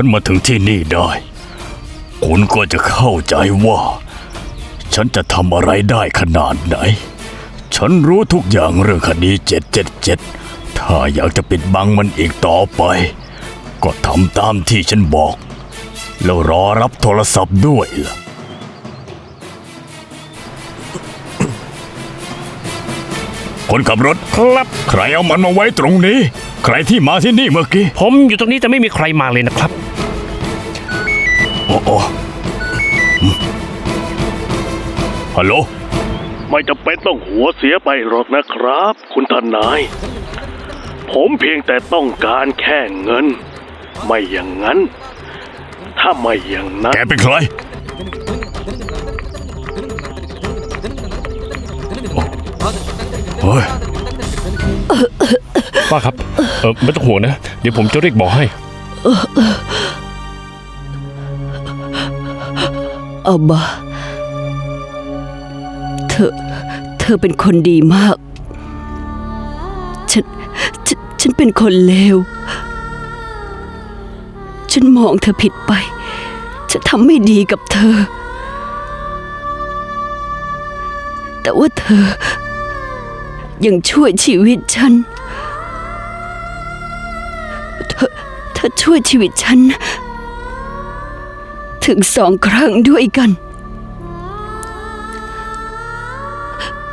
ฉันมาถึงที่นี่ได้ คุณก็จะเข้าใจว่า ฉันจะทำอะไรได้ขนาดไหน ฉันรู้ทุกอย่างเรื่องคดี777ถ้าอยากจะปิดบังมันอีกต่อไป ก็ทำตามที่ฉันบอก แล้วรอรับโทรศัพท์ด้วยล่ะ คนขับรถครับ ใครเอามันมาไว้ตรงนี้ ใครที่มาที่นี่เมื่อกี้ผมอยู่ตรงนี้แต่ไม่มีใครมาเลยนะครับ โอ้โออืมฮัลโหลไม่จำเป็นต้องหัวเสียไปหรอกนะครับ คุณทนาย ผมเพียงแต่ต้องการแค่เงิน ไม่อย่างนั้น ถ้าไม่อย่างนั้น แกเป็นใคร ฮ้ยป้าครับเออไม่ต้องห่วงนะ เดี๋ยวผมจะเรียกหมอให้ อาบาเธอ เธอเป็นคนดีมาก ฉันฉันฉันเป็นคนเลว ฉันมองเธอผิดไป ฉันทำไม่ดีกับเธอ แต่ว่าเธอ ยังช่วยชีวิตฉัน เธอเธอช่วยชีวิตฉัน ถึงสองครั้งด้วยกัน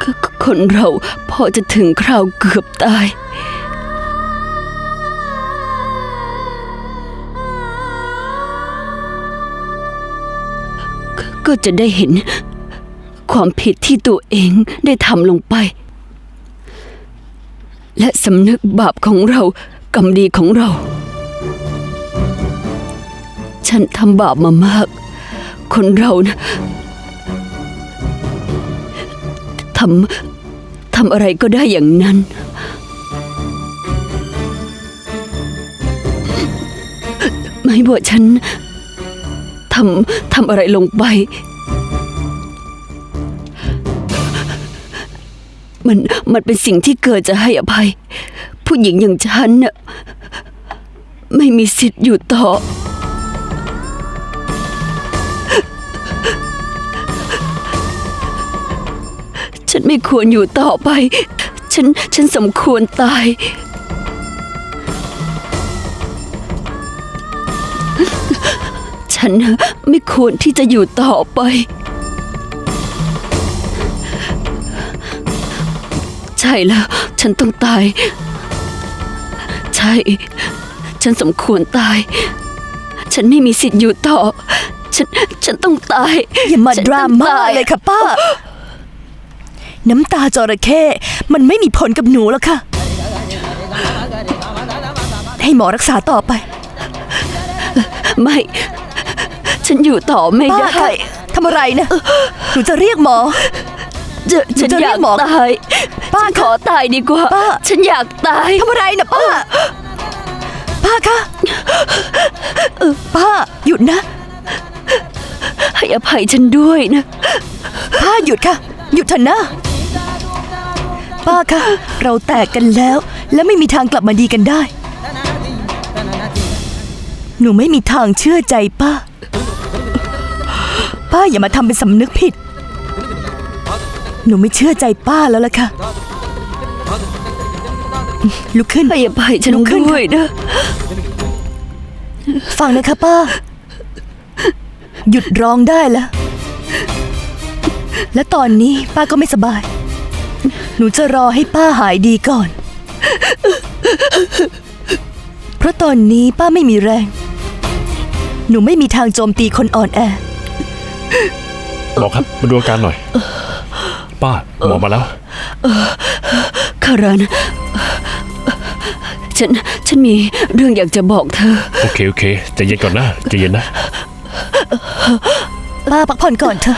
คคนเราพอจะถึงคราวเกือบตายก็จะได้เห็นความผิดที่ตัวเองได้ทำลงไป และสำนึกบาปของเรากรรมดีของเรา ฉันทำบาปมามาก คนเรานะทำทำอะไรก็ได้อย่างนั้น ไม่ว่าฉันทำทำอะไรลงไป มันมันเป็นสิ่งที่เกิดจะให้อภัย ผู้หญิงอย่างฉันน่ะไม่มีสิทธิ์อยู่ต่อ ฉันไม่ควรอยู่ต่อไป ฉันฉันสมควรตาย ฉันไม่ควรที่จะอยู่ต่อไป ช่แล้ว ฉันต้องตาย ใช่ ฉันสมควรตาย ฉันไม่มีสิทธิ์อยู่ต่อ ฉัน ฉันต้องตาย อย่ามาฉันดราต้องม่าตย เลยค่ะป้า น้ำตาจระเข้มันไม่มีผลกับหนูแล้วค่ะ ให้หมอรักษาต่อไป ไม่ ฉันอยู่ต่อไม่ป้าได้ ค่ะทำอะไรนะ หนูจะเรียกหมอ จะฉันจะอเรียายกกหมอตาย ป้าฉันขอตายดีกว่าป้าฉันอยากตายทำอะไรนะป้า ป้าคะป้าหยุดนะ ให้อภัยฉันด้วยนะ ป้าหยุดค่ะ หยุดเถอะนะ ป้าคะ เราแตกกันแล้ว และไม่มีทางกลับมาดีกันได้ หนูไม่มีทางเชื่อใจป้า ป้าอย่ามาทำเป็นสำนึกผิด หนูไม่เชื่อใจป้าแล้วล่ะค่ะ ลุกขึ้นให้อภัยฉันลุกขึ้น ด้วยนะฟังนะคะป้า หยุดร้องได้แล้ว และตอนนี้ป้าก็ไม่สบาย หนูจะรอให้ป้าหายดีก่อน เพราะตอนนี้ป้าไม่มีแรง หนูไม่มีทางโจมตีคนอ่อนแอ หมอครับ มาดูอาการหน่อย ป้า หมอมาแล้ว คารานฉัน ฉันมีเรื่องอยากจะบอกเธอ โอเค โอเคใจเย็นก่อนนะใจเย็นนะ ป้าพักผ่อนก่อนเถอะ